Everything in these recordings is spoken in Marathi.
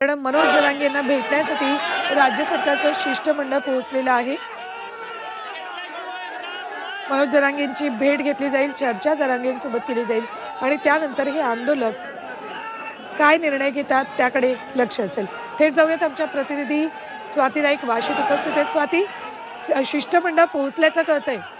कारण मनोज जरांगे यांना भेटण्यासाठी राज्य सरकारचं शिष्टमंडळ पोहोचलेलं आहे. मनोज जरांगेंची भेट घेतली जाईल चर्चा जरांगेंसोबत केली जाईल आणि त्यानंतर हे आंदोलक काय निर्णय घेतात त्याकडे लक्ष असेल. थेट जाऊयात आमच्या प्रतिनिधी स्वाती नाईक. वाशीत उपस्थित आहेत स्वाती. शिष्टमंडळ पोहोचल्याचं कळतंय. आहे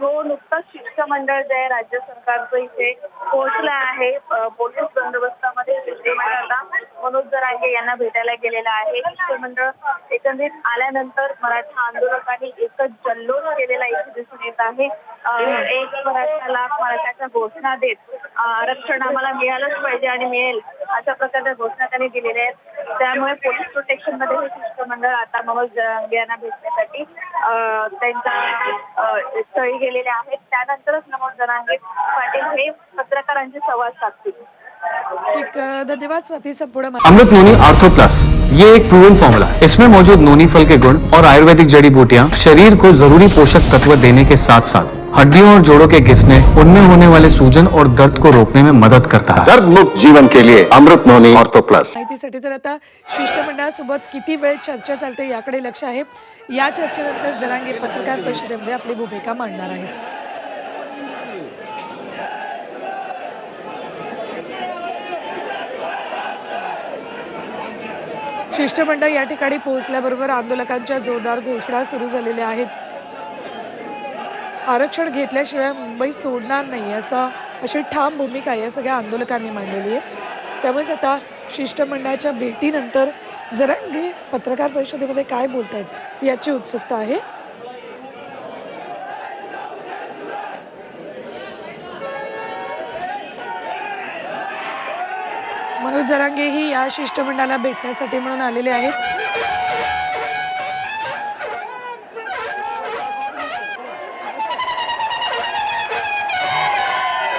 हो नुकतंच शिष्टमंडळ जे आहे राज्य सरकारचं इथे पोहोचलं आहे. पोलीस बंदोबस्तामध्ये शिष्टमंडळ आता मनोज दरांगे यांना भेटायला गेलेला आहे. शिष्टमंडळ एकंदरीत आल्यानंतर मराठा आंदोलकांनी एकच जल्लोष केलेला इथे दिसून येत आहे. एक मराठ्याला मराठ्याच्या घोषणा देत आरक्षण आम्हाला मिळालंच पाहिजे आणि मिळेल अशा प्रकारच्या घोषणा त्यांनी दिलेल्या आहेत. त्यामुळे पोलीस प्रोटेक्शनमध्ये हे शिष्टमंडळ आता मनोज दरांगे यांना भेटण्यासाठी त्यांच्या स्थळी गेलेले आहेत. त्यानंतरच मनोज दरांगे पाटील हे पत्रकारांशी संवाद साधतील. ठीक अ, धन्यवाद स्वाती संपूर्ण मा- अमृत नोनी आर्थो प्लस ये एक प्रूवन फॉर्मूला है। इसमें मौजूद नोनी फल के गुण और आयुर्वेदिक जड़ी बूटियाँ शरीर को जरूरी पोषक तत्व देने के साथ साथ हड्डियों और जोड़ों के घिसने उनमें होने वाले सूजन और दर्द को रोकने में मदद करता है। दर्द मुक्त जीवन के लिए अमृत नोनी ऑर्थो प्लस माहितीसाठी तर आता शिष्टमंडळासोबत किती वेळ चर्चा चालते याकडे लक्ष आहे. या चर्चेनंतर जरांगे पत्रकार परिषदेमध्ये आपली भूमिका मांडणार आहेत. शिष्टमंडळ या ठिकाणी पोहोचल्याबरोबर आंदोलकांच्या जोरदार घोषणा सुरू झालेल्या आहेत. आरक्षण घेतल्याशिवाय मुंबई सोडणार नाही असं अशी ठाम भूमिका या सगळ्या आंदोलकांनी मांडलेली आहे. त्यामुळेच आता शिष्टमंडळाच्या भेटीनंतर जरांगे पत्रकार परिषदेमध्ये काय बोलत आहेत याची उत्सुकता आहे. मनोज जरांगे ही या शिष्टमंडळाला भेटण्यासाठी म्हणून आलेले आहेत.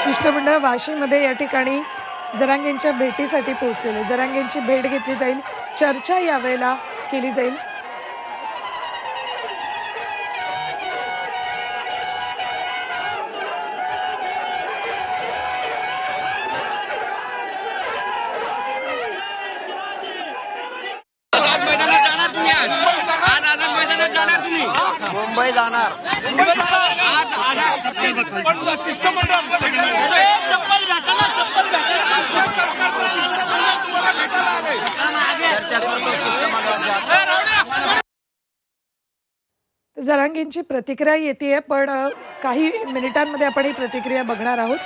शिष्टमंडळ वाशीमध्ये या ठिकाणी जरांगेंच्या भेटीसाठी पोहोचलेले जरांगेंची भेट घेतली जाईल. चर्चा यावेळेला केली जाईल. मुंबई जाणार. आज आझाद पण शिष्टमंडळ चप्पल घातला चप्पल चर्चा करतो शिष्टमंडळाशी आता. जरांगेंची प्रतिक्रिया येते पण काही मिनिटांमध्ये आपण ही प्रतिक्रिया बघणार आहोत.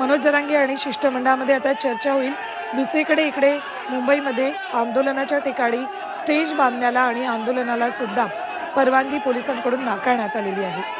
मनोज जरांगे आणि शिष्टमंडळामध्ये आता चर्चा होईल. दुसरीकडे इकडे मुंबईमध्ये आंदोलनाच्या ठिकाणी स्टेज बांधण्याला आणि आंदोलनाला सुद्धा परवानगी पोलिसांकडून नाकारण्यात आलेली आहे.